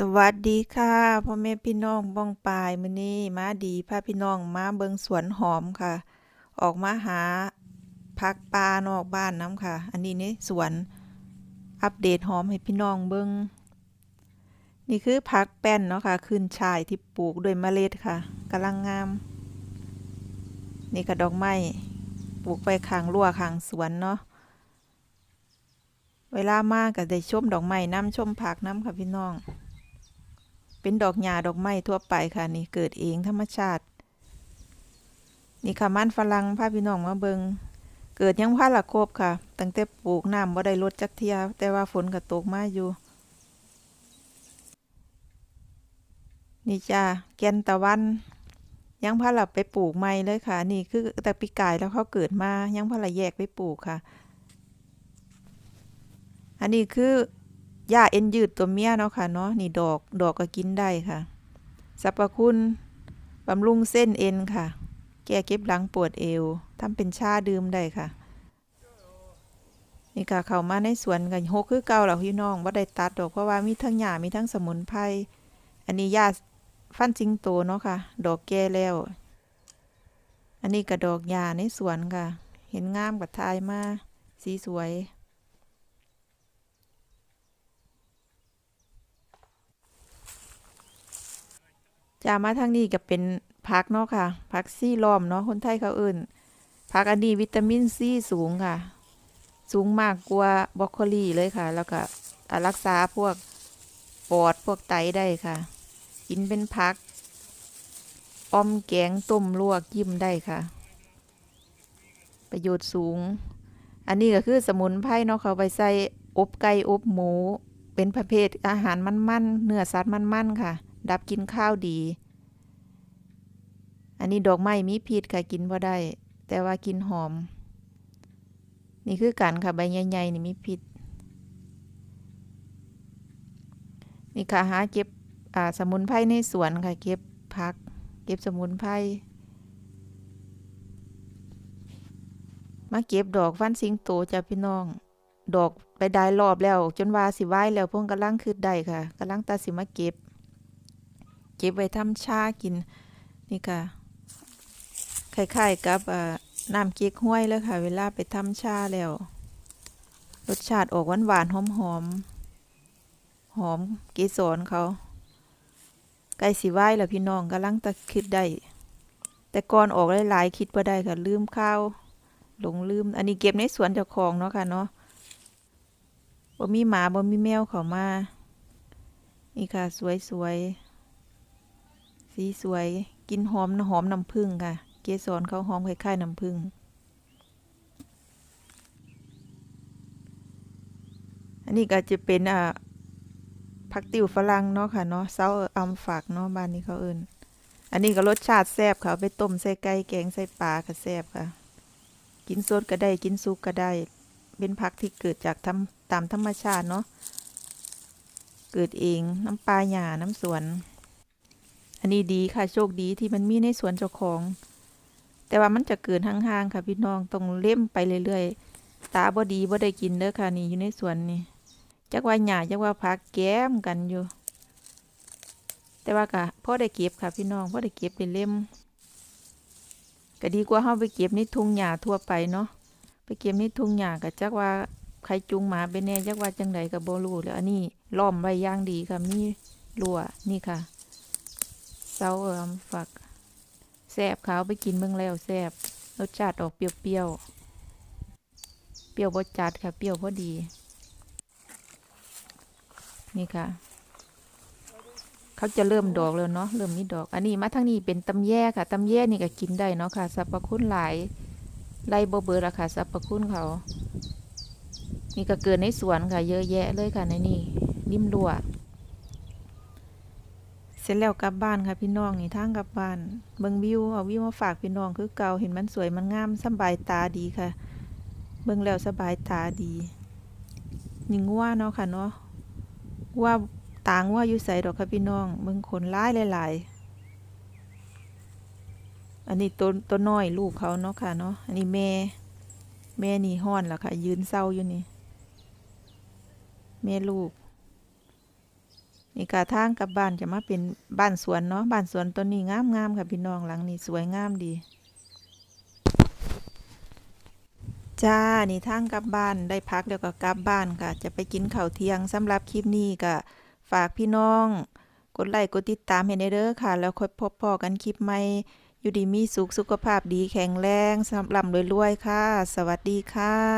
สวัสดีค่ะพ่อแม่พี่น้องบ้องปายมื้อนี้มาดีพาพี่น้องมาเบิงสวนหอมค่ะ ออกมาหาพักปลานอกบ้านน้ำค่ะ อันนี้นี่สวนอัปเดตหอมให้พี่น้องเบิงนี่คือพักแป้นเนาะค่ะขึ้นชายที่ปลูกด้วยเมล็ดค่ะกำลังงาม นี่ก็ดอกไม้ปลูกไปข้างรั้วข้างสวนเนาะเวลามาก็ได้ชมดอกไม้น้ำชมผักน้ำค่ะพี่น้อง เป็นดอกหญ้าดอกไม้ทั่วไปค่ะนี่เกิดเองธรรมชาติ นี่ค่ะมันฝรั่งพาพี่น้องมาเบิงเกิดยังพาละครบค่ะ ตั้งแต่ปลูกน้ำบ่ได้ลดจักเทียแต่ว่าฝนก็ตกมาอยู่ นี่จ้าแกนตะวัน ยังพาละไปปลูกใหม่เลยค่ะ นี่คือแต่ปีกายแล้วเขาเกิดมายังพาละแยกไปปลูกค่ะ อันนี้คือ หญ้าเอ็นยืดตัวเมียเนาะค่ะเนาะนี่ดอกดอกก็กินได้ค่ะสรรพคุณบำรุงเส้นเอ็นค่ะ แก้เก็บหลังปวดเอวทำเป็นชาดื่มได้ค่ะนี่ค่ะเข้ามาในสวนกันหกคือเก่าแล้วพี่น้องว่าได้ตัดดอกเพราะว่ามีทั้งหญ้ามีทั้งสมุนไพรอันนี้หญ้าฟันจิงโตเนาะค่ะ ดอกแก่แล้ว อันนี้ก็ดอกหญ้าในสวนค่ะ เห็นงามกับทายมาสีสวย จะมาทางนี้ก็เป็นผักเนาะค่ะผักซี่ล้อมเนาะคนไทยเขาเอื่นผักอันนี้วิตามินซีสูงค่ะ สูงมากกว่าบรอกโคลีเลยค่ะ แล้วก็รักษาพวกปอดพวกไตได้ค่ะ กินเป็นผักอมแกงต้มลวกยิ้มได้ค่ะ ประโยชน์สูง อันนี้ก็คือสมุนไพรเนาะเขาไปใส่อบไก่อบหมู เป็นประเภทอาหารมันๆเนื้อสัตว์มันๆค่ะ ดับกินข้าวดี อันนี้ดอกไม้มีพิษค่ะกินบ่ได้ แต่ว่ากินหอม นี่คือกันค่ะใบใหญ่ๆนี่มีพิษนี่ค่ะหาเก็บสมุนไพรในสวนค่ะเก็บผัก เก็บสมุนไพรมาเก็บดอกฟันสิงโตจ้ะพี่น้อง ดอกไปได้รอบแล้ว จนว่าสิไหว้แล้วพวกกำลังคืดได้ค่ะกำลังตาสิมาเก็บ เก็บไว้ทำชากิน นี่ค่ะคล้ายๆกับน้ำเก๊กห้วยเลยค่ะ เวลาไปทำชาแล้ว รสชาติออกหวานๆหอมหอมหอมเกสรเขาใกล้สิไหวแล้วพี่น้องกำลังตะคิดได้ แต่ก่อนออกหลายๆคิดว่าได้ค่ะ ลืมข้าวหลงลืม อันนี้เก็บในสวนเจ้าของเนาะค่ะเนาะบ่มีหมาบ่มีแมวเขามา นี่ค่ะ สวยๆ สีสวยกินหอมหอมน้ำผึ้งค่ะ เกสรเขาหอมคล้ายๆน้ำผึ้งอันนี้ก็จะเป็นอ่าผักติ๋วฝรั่งเนาะค่ะเนาะเซาอัมฝากเนาะบ้านนี้เขาเอิ้นอันนี้ก็รสชาติแซ่บค่ะไปต้มใส่ไก่แกงใส่ปลาก็แซ่บค่ะ กินสดก็ได้กินซุปก็ได้ เป็นผักที่เกิดจากทำตามธรรมชาติเนาะเกิดเองน้ำปลาหญ้าน้ำสวน อันนี้ดีค่ะโชคดีที่มันมีในสวนเจ้าของ แต่ว่ามันจะเกิดห่างๆค่ะพี่น้องต้องเล่มไปเรื่อยๆ ตาบ่ดีบ่ได้กินเด้อค่ะนี่อยู่ในสวนนี่จักว่าหญ้าจักว่าผักแก้มกันอยู่ แต่ว่าก็พอได้เก็บค่ะพี่น้องพอได้เก็บได้เล่มก็ดีกว่าเฮาไปเก็บในทุ่งหญ้าทั่วไปเนาะไปเก็บในทุ่งหญ้าก็จักว่าใครจุงหมาไปแน่จักว่าจังใดก็บ่รู้แล้วอันนี้ล้อมไว้อย่างดีค่ะมีรั้วนี่ค่ะ เซาเอิมฝักแซบขาวไปกินเบิ่งแล้วแซบรสชาติออกเปรี้ยวเปรี้ยวเปรี้ยวบ่จัดค่ะ เปรี้ยวพอดี นี่ค่ะ เขาจะเริ่มดอกแล้วเนาะ เริ่มมีดอก อันนี้มาทางนี้เป็นตำแย่ค่ะตำแย่นี่ก็กินได้เนาะค่ะ สรรพคุณหลาย ไล่บเบิดอะค่ะสรรพคุณเขา นี่ก็เกิดในสวนค่ะ เยอะแยะเลยค่ะในนี่ริมรัว สร็จแล้วกลับบ้านค่ะพี่น้องนี่ทางกลับบ้านเบิ่งวิวเอาวิวมาฝากพี่น้องคือเก่าเห็นมันสวยมันงามสบายตาดีค่ะ เบิ่งแล้วสบายตาดีนี่งัวเนาะค่ะเนาะว่าต่างัวอยู่ใส่ดอกค่ะพี่น้อง เบิ่งขนร้ายหลายๆอันนี้ตัวตัวน้อยลูกเขาเนาะค่ะเนาะอันนี้แม่แม่นี่ห้อนแล้วค่ะ ยืนเศร้าอยู่นี่แม่ลูก นี่ค่ะทางกับบ้านจะมาเป็นบ้านสวนเนาะบ้านสวนต้นนี้งามๆค่ะพี่น้องหลังนี้สวยงามดี จ้านี่ทางกับบ้านได้พักเดี๋ยวก็กลับบ้านค่ะ จะไปกินข้าวเที่ยงสำหรับคลิปนี้ก็ฝากพี่น้อง กดไลค์กดติดตามให้ในเด้อค่ะ แล้วค่อยพบพอกันคลิปใหม่อยู่ดีมีสุขสุขภาพดีแข็งแรงสำหรับรวยๆค่ะ สวัสดีค่ะ